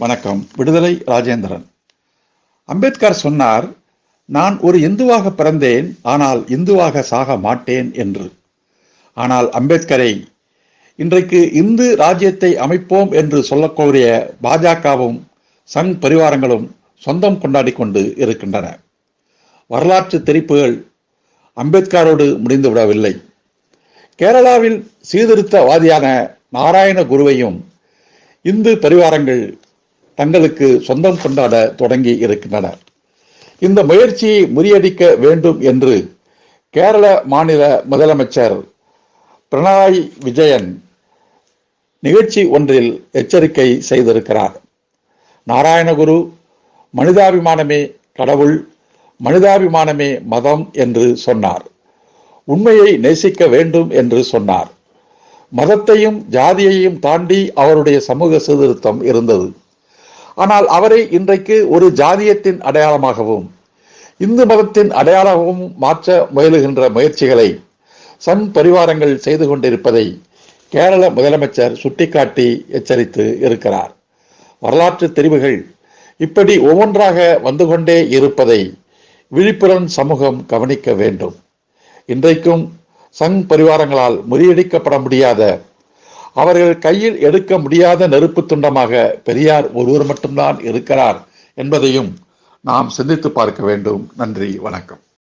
வணக்கம். விடுதலை ராஜேந்திரன். அம்பேத்கர் சொன்னார் நான் ஒரு இந்துவாக பிறந்தேன் ஆனால் இந்துவாக சாக மாட்டேன் என்று. ஆனால் அம்பேத்கரை இன்றைக்கு இந்து ராஜ்யத்தை அமைப்போம் என்று சொல்லக்கூடிய பாஜகவும் சங் பரிவாரங்களும் சொந்தம் கொண்டாடி கொண்டு இருக்கின்றன. வரலாற்று தெரிப்புகள் அம்பேத்கரோடு முடிந்துவிடவில்லை கேரளாவில் சீர்திருத்தவாதியான நாராயண குருவையும் இந்து பரிவாரங்கள் தங்களுக்கு சொந்தம் கொண்டாட தொடங்கி இருக்கின்றனர் இந்த முயற்சியை முறியடிக்க வேண்டும் என்று கேரள மாநில முதலமைச்சர் பினராயி விஜயன் நிகழ்ச்சி ஒன்றில் எச்சரிக்கை செய்திருக்கிறார். நாராயணகுரு மனிதாபிமானமே கடவுள் மனிதாபிமானமே மதம் என்று சொன்னார். உண்மையை நேசிக்க வேண்டும் என்று சொன்னார். மதத்தையும் ஜாதியையும் தாண்டி அவருடைய சமூக சீர்திருத்தம் இருந்தது. ஆனால் அவரை இன்றைக்கு ஒரு ஜாதியத்தின் அடையாளமாகவும் இந்து மதத்தின் அடையாளமாகவும் மாற்ற முயலுகின்ற முயற்சிகளை சங் பரிவாரங்கள் செய்து கொண்டிருப்பதை கேரள முதலமைச்சர் சுட்டிக்காட்டி எச்சரித்து இருக்கிறார். வரலாற்று தெரிவுகள் இப்படி ஒவ்வொன்றாக வந்து கொண்டே இருப்பதை விழிப்புடன் சமூகம் கவனிக்க வேண்டும். இன்றைக்கும் சங் பரிவாரங்களால் முறியடிக்கப்பட முடியாத அவர்கள் கையில் எடுக்க முடியாத நெருப்பு துண்டமாக பெரியார் ஒருவர் மட்டும்தான் இருக்கிறார் என்பதையும் நாம் சிந்தித்து பார்க்க வேண்டும். நன்றி வணக்கம்.